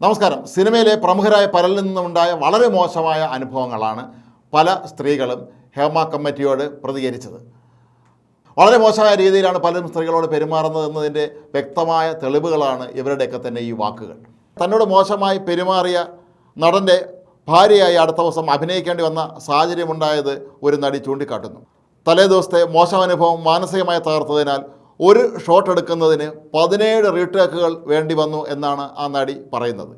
നമസ്കാരം. സിനിമയിലെ പ്രമുഖരായ പലരിൽ നിന്നുണ്ടായ വളരെ മോശമായ അനുഭവങ്ങളാണ് പല സ്ത്രീകളും ഹേമ കമ്മിറ്റിയോട് പ്രതികരിച്ചത്. വളരെ മോശമായ രീതിയിലാണ് പലരും സ്ത്രീകളോട് പെരുമാറുന്നത് എന്നതിന്റെ വ്യക്തമായ തെളിവുകളാണ് ഇവരുടെയൊക്കെ തന്നെ ഈ വാക്കുകൾ. തന്നോട് മോശമായി പെരുമാറിയ നടന്റെ ഭാര്യയായി അടുത്ത ദിവസം അഭിനയിക്കേണ്ടി വന്ന സാഹചര്യമുണ്ടായത് ഒരു നടി ചൂണ്ടിക്കാട്ടുന്നു. തലേ ദിവസത്തെ മോശം അനുഭവം മാനസികമായി തകർത്തതിനാൽ ഒരു ഷോട്ട് എടുക്കുന്നതിന് പതിനേഴ് റീടേക്കുകൾ വേണ്ടി വന്നു എന്നാണ് ആ നടി പറയുന്നത്.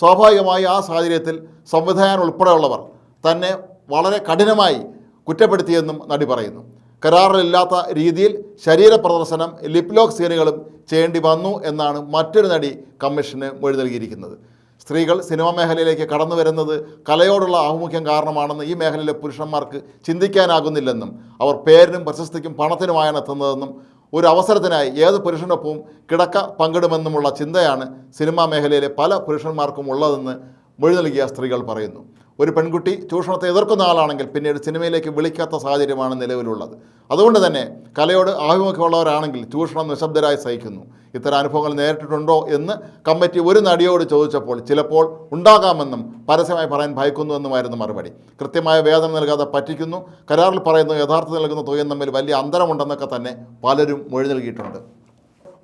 സ്വാഭാവികമായി ആ സാഹചര്യത്തിൽ സംവിധായകൻ ഉൾപ്പെടെയുള്ളവർ തന്നെ വളരെ കഠിനമായി കുറ്റപ്പെടുത്തിയെന്നും നടി പറയുന്നു. കരാറിലില്ലാത്ത രീതിയിൽ ശരീരപ്രദർശനം പ്രദർശനം ലിപ് സീനുകളും ചെയ്യേണ്ടി വന്നു എന്നാണ് മറ്റൊരു നടി കമ്മീഷന് മൊഴി നൽകിയിരിക്കുന്നത്. സ്ത്രീകൾ സിനിമാ മേഖലയിലേക്ക് കടന്നു വരുന്നത് കലയോടുള്ള ആഭിമുഖ്യം കാരണമാണെന്ന് ഈ മേഖലയിലെ പുരുഷന്മാർക്ക് ചിന്തിക്കാനാകുന്നില്ലെന്നും അവർ പേരിനും പ്രശസ്തിക്കും പണത്തിനുമായാണ് എത്തുന്നതെന്നും ഒരു അവസരത്തിനായി ഏത് പുരുഷനൊപ്പവും കിടക്ക പങ്കിടുമെന്നുമുള്ള ചിന്തയാണ് സിനിമാ മേഖലയിലെ പല പുരുഷന്മാർക്കും ഉള്ളതെന്ന് മൊഴി നൽകിയ സ്ത്രീകൾ പറയുന്നു. ഒരു പെൺകുട്ടി ചൂഷണത്തെ എതിർക്കുന്ന ആളാണെങ്കിൽ പിന്നീട് സിനിമയിലേക്ക് വിളിക്കാത്ത സാഹചര്യമാണ് നിലവിലുള്ളത്. അതുകൊണ്ട് തന്നെ കലയോട് ആഭിമുഖ്യമുള്ളവരാണെങ്കിൽ ചൂഷണം നിശബ്ദരായി സഹിക്കുന്നു. ഇത്തരം അനുഭവങ്ങൾ നേരിട്ടിട്ടുണ്ടോ എന്ന് കമ്മിറ്റി ഒരു നടിയോട് ചോദിച്ചപ്പോൾ ചിലപ്പോൾ ഉണ്ടാകാമെന്നും പരസ്യമായി പറയാൻ ഭയക്കുന്നുവെന്നുമായിരുന്നു മറുപടി. കൃത്യമായ വേതനം നൽകാതെ പറ്റിക്കുന്നു കരാറിൽ പറയുന്നു യഥാർത്ഥം നൽകുന്ന തുകയും തമ്മിൽ വലിയ അന്തരമുണ്ടെന്നൊക്കെ തന്നെ പലരും മൊഴി നൽകിയിട്ടുണ്ട്.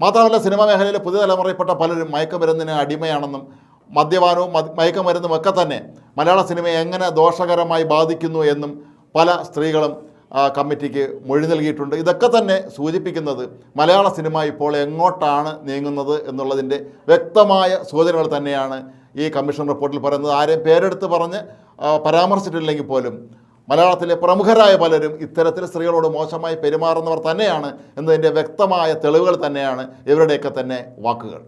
മാത്രമല്ല സിനിമാ മേഖലയിലെ പുതിയ തലമുറയിൽപ്പെട്ട പലരും മയക്കുമരുന്നിന് അടിമയാണെന്നും മദ്യപാനവും മദ് മയക്കുമരുന്നും ഒക്കെ തന്നെ മലയാള സിനിമയെ എങ്ങനെ ദോഷകരമായി ബാധിക്കുന്നു എന്നും പല സ്ത്രീകളും കമ്മിറ്റിക്ക് മൊഴി നൽകിയിട്ടുണ്ട്. ഇതൊക്കെ തന്നെ സൂചിപ്പിക്കുന്നത് മലയാള സിനിമ ഇപ്പോൾ എങ്ങോട്ടാണ് നീങ്ങുന്നത് എന്നുള്ളതിന്റെ വ്യക്തമായ സൂചനകൾ തന്നെയാണ് ഈ കമ്മീഷൻ റിപ്പോർട്ടിൽ പറയുന്നത്. ആരെയും പേരെടുത്ത് പറഞ്ഞ് പരാമർശിച്ചിട്ടില്ലെങ്കിൽ പോലും മലയാളത്തിലെ പ്രമുഖരായ പലരും ഇത്തരത്തിൽ സ്ത്രീകളോട് മോശമായി പെരുമാറുന്നവർ തന്നെയാണ് എന്നതിന്റെ വ്യക്തമായ തെളിവുകൾ തന്നെയാണ് ഇവരുടെയൊക്കെ തന്നെ വാക്കുകൾ.